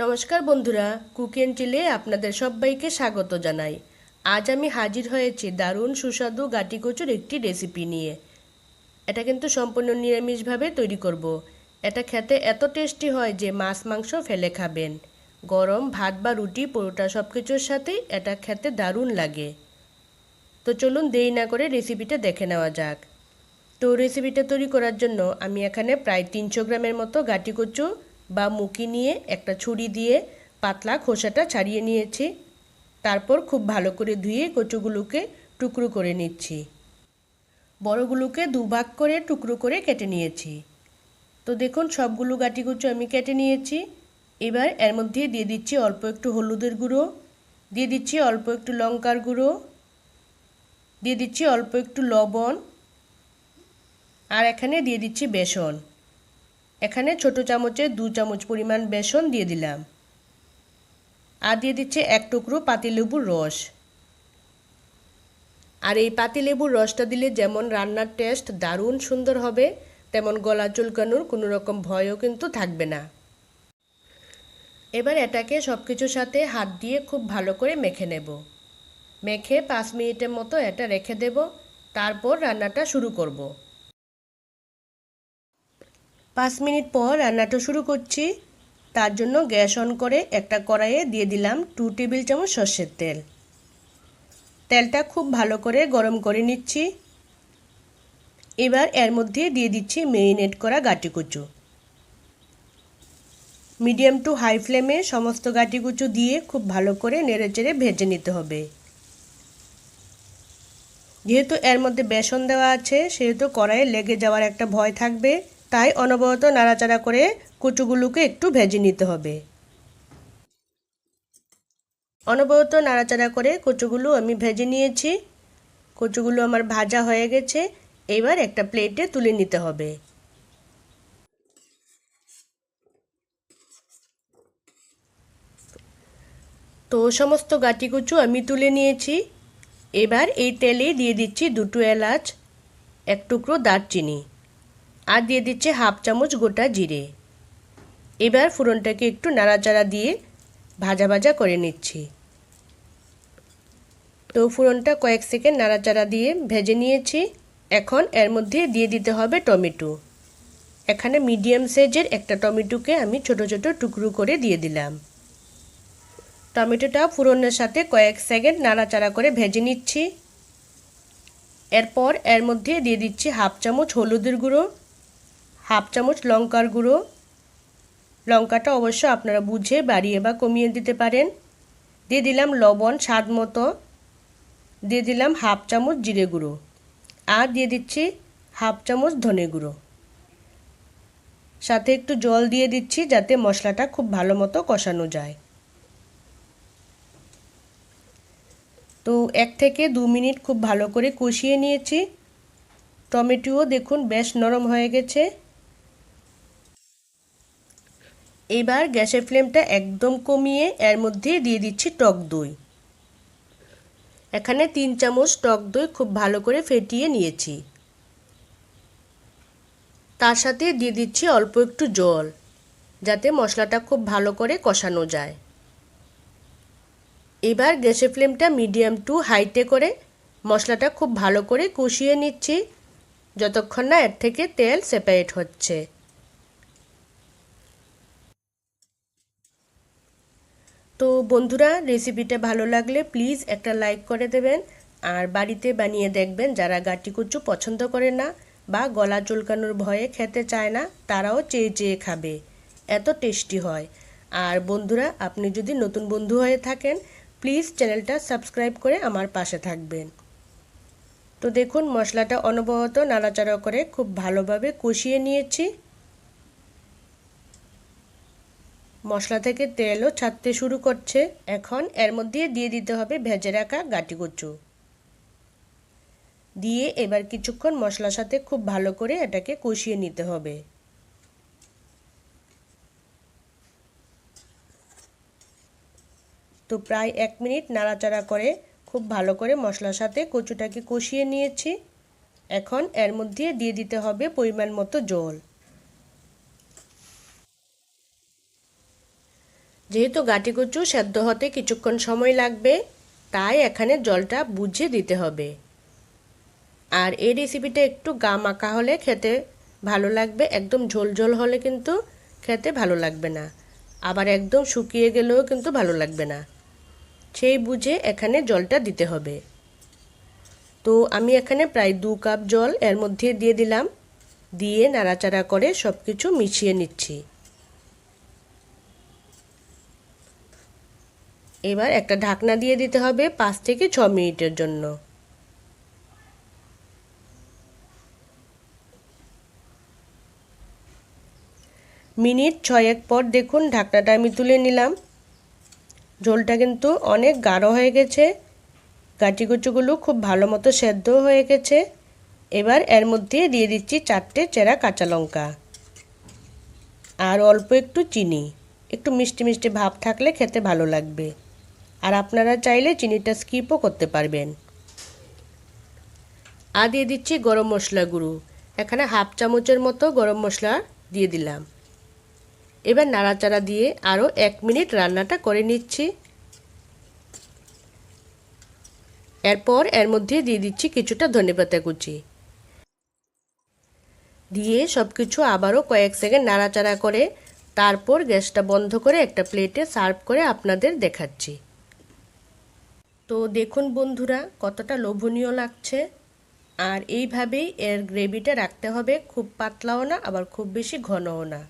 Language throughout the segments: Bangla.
নমস্কার বন্ধুরা, কুক এন্ড চিলে আপনাদের সবাইকে স্বাগত জানাই। আজ আমি হাজির হয়েছি দারুণ সুস্বাদু গাটি কচুর একটি রেসিপি নিয়ে। এটা কিন্তু সম্পূর্ণ নিরামিষভাবে তৈরি করব। এটা খেতে এত টেস্টি হয় যে মাছ মাংস ফেলে খাবেন। গরম ভাত বা রুটি, পরোটা সব কিছুর সাথেই এটা খেতে দারুণ লাগে। তো চলুন দেরি না করে রেসিপিটা দেখে নেওয়া যাক। তো রেসিপিটা তৈরি করার জন্য আমি এখানে প্রায় তিনশো গ্রামের মতো গাটি কচু বা মুখি নিয়ে একটা ছুরি দিয়ে পাতলা খোসাটা ছাড়িয়ে নিয়েছি। তারপর খুব ভালো করে ধুয়ে কচুগুলোকে টুকরো করে নিচ্ছি। বড়গুলোকে দুভাগ করে টুকরো করে কেটে নিয়েছি। তো দেখুন, সবগুলো গাটি কচু আমি কেটে নিয়েছি। এবার এর মধ্যে দিয়ে দিচ্ছি অল্প একটু হলুদের গুঁড়ো, দিয়ে দিচ্ছি অল্প একটু লঙ্কার গুঁড়ো, দিয়ে দিচ্ছি অল্প একটু লবণ, আর এখানে দিয়ে দিচ্ছি বেসন। এখানে ছোট চামচে দু চামচ পরিমাণ বেসন দিয়ে দিলাম। আর দিয়ে দিচ্ছে এক টুকরো পাতিলেবুর রস। আর এই পাতিলেবুর রসটা দিলে যেমন রান্নার টেস্ট দারুণ সুন্দর হবে, তেমন গলা চুলকানোর কোনো রকম ভয়ও কিন্তু থাকবে না। এবার এটাকে সব কিছুর সাথে হাত দিয়ে খুব ভালো করে মেখে নেব। মেখে পাঁচ মিনিটের মতো এটা রেখে দেব। তারপর রান্নাটা শুরু করব। পাঁচ মিনিট পর রান্নাটা শুরু করছি। তার জন্য গ্যাস অন করে একটা কড়াইয়ে দিয়ে দিলাম টু টেবিল চামচ সর্ষের তেল। তেলটা খুব ভালো করে গরম করে নিচ্ছি। এবার এর মধ্যে দিয়ে দিচ্ছি মেরিনেট করা গাটি কুচু। মিডিয়াম টু হাই ফ্লেমে সমস্ত গাটি কুচু দিয়ে খুব ভালো করে নেড়ে চেড়ে ভেজে নিতে হবে। যেহেতু এর মধ্যে বেসন দেওয়া আছে, সেহেতু কড়াইয়ে লেগে যাওয়ার একটা ভয় থাকবে। তাই অনবরত নাড়াচাড়া করে কচুগুলোকে একটু ভেজে নিতে হবে। অনবরত নাড়াচাড়া করে কচুগুলো আমি ভেজে নিয়েছি। কচুগুলো আমার ভাজা হয়ে গেছে। এবার একটা প্লেটে তুলে নিতে হবে। তো সমস্ত গাটি কচু আমি তুলে নিয়েছি। এবার এই তেলে দিয়ে দিচ্ছি দুটো এলাচ, এক টুকরো দারচিনি। আর দিয়ে দিচ্ছে হাফ চামচ গোটা জিরে। এবার ফোড়নটাকে একটু নাড়াচাড়া দিয়ে ভাজা ভাজা করে নিচ্ছি। তো ফোড়নটা কয়েক সেকেন্ড নাড়াচাড়া দিয়ে ভেজে নিয়েছি। এখন এর মধ্যে দিয়ে দিতে হবে টমেটো। এখানে মিডিয়াম সাইজের একটা টমেটোকে আমি ছোট ছোট টুকরো করে দিয়ে দিলাম। টমেটোটা ফোড়নের সাথে কয়েক সেকেন্ড নাড়াচাড়া করে ভেজে নিচ্ছি। এরপর এর মধ্যে দিয়ে দিচ্ছি হাফ চামচ হলুদের গুঁড়ো। হাফ চামচ লঙ্কার গুঁড়ো। লঙ্কাটা অবশ্য আপনারা বুঝে, বাড়িয়ে বা কমিয়ে দিতে পারেন। দিয়ে দিলাম লবণ স্বাদ মতো। দিয়ে দিলাম হাফ চামচ জিরে গুঁড়ো। আর দিয়ে দিচ্ছি হাফ চামচ ধনে গুঁড়ো। সাথে একটু জল দিয়ে দিচ্ছি যাতে মশলাটা খুব ভালো মতো কষানো যায়। তো এক থেকে দু মিনিট খুব ভালো করে কষিয়ে নিয়েছি। টমেটোও দেখুন বেশ নরম হয়ে গেছে। এবার গ্যাসের ফ্লেমটা একদম কমিয়ে এর মধ্যে দিয়ে দিচ্ছি টক দই। এখানে তিন চামচ টক দই খুব ভালো করে ফেটিয়ে নিয়েছি। তার সাথে দিয়ে দিচ্ছি অল্প একটু জল, যাতে মশলাটা খুব ভালো করে কষানো যায়। এবার গ্যাসের ফ্লেমটা মিডিয়াম টু হাইটে করে মশলাটা খুব ভালো করে কষিয়ে নিচ্ছি, যতক্ষণ না এর থেকে তেল সেপারেট হচ্ছে। তো বন্ধুরা রেসিপিটা ভালো লাগলে প্লিজ একটা লাইক করে দেবেন। আর বাড়িতে বানিয়ে দেখবেন, যারা গাটি কুচু পছন্দ করে না বা গলা চুলকানোর ভয়ে খেতে চায় না, তারাও চেয়ে চেয়ে খাবে। এত টেস্টি হয়। আর বন্ধুরা, আপনি যদি নতুন বন্ধু হয়ে থাকেন প্লিজ চ্যানেলটা সাবস্ক্রাইব করে আমার পাশে থাকবেন। তো দেখুন, মশলাটা অনবরত নাড়াচাড়া করে খুব ভালোভাবে কষিয়ে নিয়েছি। মশলা থেকে তেলও ছাড়তে শুরু করছে। এখন এর মধ্যে দিয়ে দিতে হবে ভেজে রাখা গাটি কচু। দিয়ে এবার কিছুক্ষণ মশলার সাথে খুব ভালো করে এটাকে কষিয়ে নিতে হবে। তো প্রায় এক মিনিট নাড়াচাড়া করে খুব ভালো করে মশলার সাথে কচুটাকে কষিয়ে নিয়েছি। এখন এর মধ্যে দিয়ে দিতে হবে পরিমাণ মতো জল। যেহেতু গাটি কচু সেদ্ধ হতে কিছুক্ষণ সময় লাগবে, তাই এখানে জলটা বুঝে দিতে হবে। আর এই রেসিপিটা একটু গা মাখা হলে খেতে ভালো লাগবে, একদম ঝোল ঝোল হলে কিন্তু খেতে ভালো লাগবে না। আবার একদম শুকিয়ে গেলেও কিন্তু ভালো লাগবে না। সেই বুঝে এখানে জলটা দিতে হবে। তো আমি এখানে প্রায় দু কাপ জল এর মধ্যে দিয়ে দিলাম। দিয়ে নাড়াচাড়া করে সব কিছু মিশিয়ে নিচ্ছি। এবার একটা ঢাকনা দিয়ে দিতে হবে পাঁচ থেকে ছ মিনিটের জন্য। মিনিট ছয়েক পর দেখুন ঢাকনাটা আমি তুলে নিলাম। ঝোলটা কিন্তু অনেক গাঢ় হয়ে গেছে। গাটিগুচুগুলো খুব ভালো মতো সেদ্ধ হয়ে গেছে। এবার এর মধ্যে দিয়ে দিচ্ছি চারটে চেরা কাঁচা লঙ্কা। আর অল্প একটু চিনি। একটু মিষ্টি মিষ্টি ভাব থাকলে খেতে ভালো লাগবে। আর আপনারা চাইলে চিনিটা স্কিপও করতে পারবেন। আর দিয়ে দিচ্ছি গরম মশলা গুঁড়ো। এখানে হাফ চামচের মতো গরম মশলা দিয়ে দিলাম। এবার নাড়াচাড়া দিয়ে আরও এক মিনিট রান্নাটা করে নিচ্ছি। এরপর এর মধ্যে দিয়ে দিচ্ছি কিছুটা ধনেপাতা কুচি। দিয়ে সব কিছু আবারও কয়েক সেকেন্ড নাড়াচাড়া করে, তারপর গ্যাসটা বন্ধ করে একটা প্লেটে সার্ভ করে আপনাদের দেখাচ্ছি। তো দেখুন বন্ধুরা, কতটা লোভনীয় লাগছে। আর এইভাবেই এর গ্রেভিটা রাখতে হবে, খুব পাতলাও না, আবার খুব বেশি ঘনও না।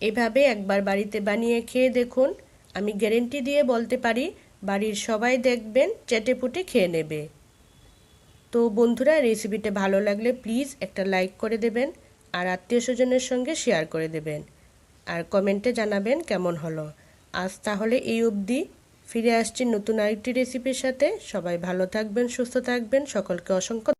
এভাবে একবার বাড়িতে বানিয়ে খেয়ে দেখুন। আমি গ্যারেন্টি দিয়ে বলতে পারি, বাড়ির সবাই দেখবেন চেটে পুটে খেয়ে নেবে। তো বন্ধুরা, রেসিপিটা ভালো লাগলে প্লিজ একটা লাইক করে দেবেন, আর আত্মীয় স্বজনের সঙ্গে শেয়ার করে দেবেন। আর কমেন্টে জানাবেন কেমন হলো। আজ তাহলে এই অবধি। ফিরে আসছি নতুন আরেকটি রেসিপির সাথে। সবাই ভালো থাকবেন সুস্থ থাকবেন। সকলকে অসংখ্য